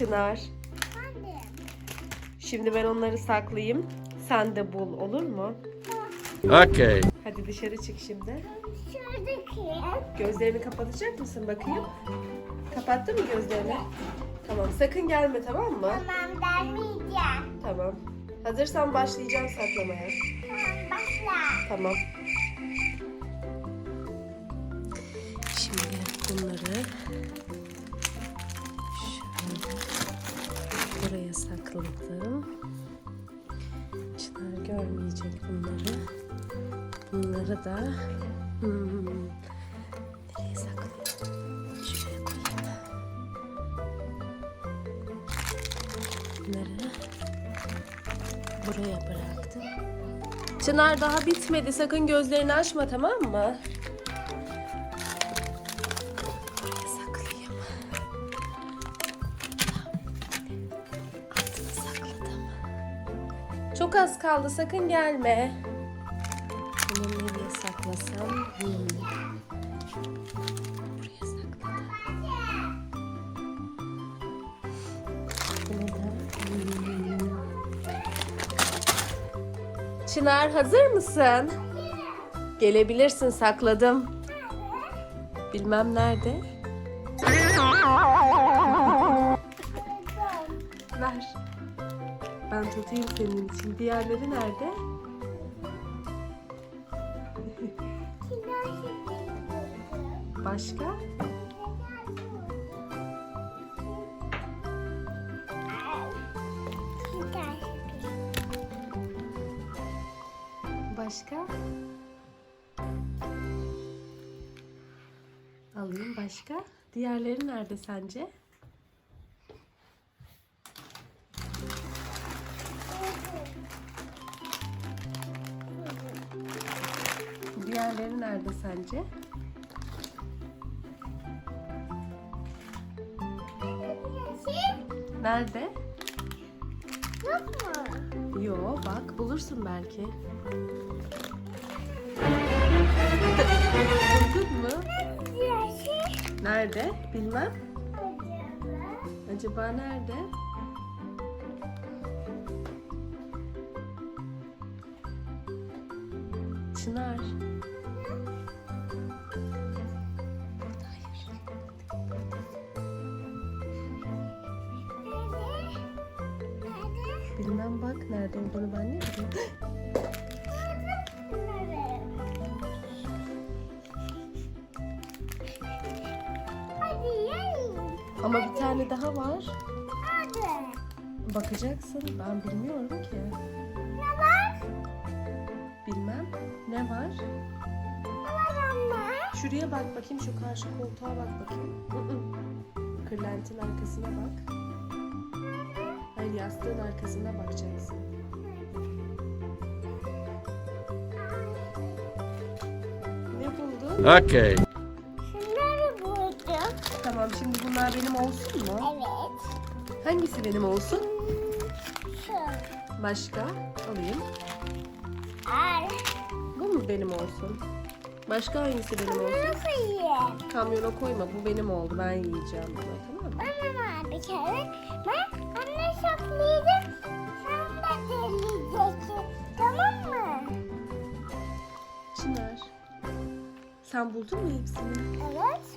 Çınar. Şimdi ben onları saklayayım. Sen de bul olur mu? Okay. Hadi dışarı çık şimdi. Şuradaki. Gözlerini kapatacak mısın bakayım? Kapattın mı gözlerini? Tamam sakın gelme tamam mı? Tamam vermeyeceğim. Tamam. Hazırsan başlayacağım saklamaya. Tamam başla. Tamam. Şimdi bunları sakladım. Çınar görmeyecek bunları. Bunları da hmm, nereye saklayayım? Şuraya koyayım. Bunları buraya bıraktım. Çınar daha bitmedi. Sakın gözlerini açma tamam mı? Çok az kaldı. Sakın gelme. Bunu nereye saklasam? Hmm. Buraya sakladım. Hmm. Çınar hazır mısın? Gelebilirsin sakladım. Bilmem nerede. Ver. Ben tutayım senin için. Diğerleri nerede? Başka? Başka? Alayım başka. Diğerleri nerede sence? Diğerleri nerede sence? Nerede? Yo bak bulursun belki. Buldun mu? Nerede? Bilmem. Acaba nerede? Bilmem bak nerede olduğunu ben ne bileyim. Hadi yiyin. Ama bir tane daha var. Hadi. Bakacaksın. Ben bilmiyorum ki. Ne var? Bilmem. Ne var? Ne var anne? Şuraya bak bakayım. Şu karşı koltuğa bak bakayım. Kırlentin arkasına bak. Hayır yastığın arkasına bakacaksın. Ne buldun? Okay. Şunları buldum. Tamam şimdi bunlar benim olsun mu? Evet. Hangisi benim olsun? Şu. Başka? Alayım. Al. Bu mu benim olsun? Başka hangisi benim olsun? Koyayım. Kamyona koyma bu benim oldu. Ben yiyeceğim bunu tamam mı? Bana bir kere. Ben anne saklayacağım. Sen de deleyeceksin. Tamam mı? Çınar. Sen buldun mu hepsini? Evet.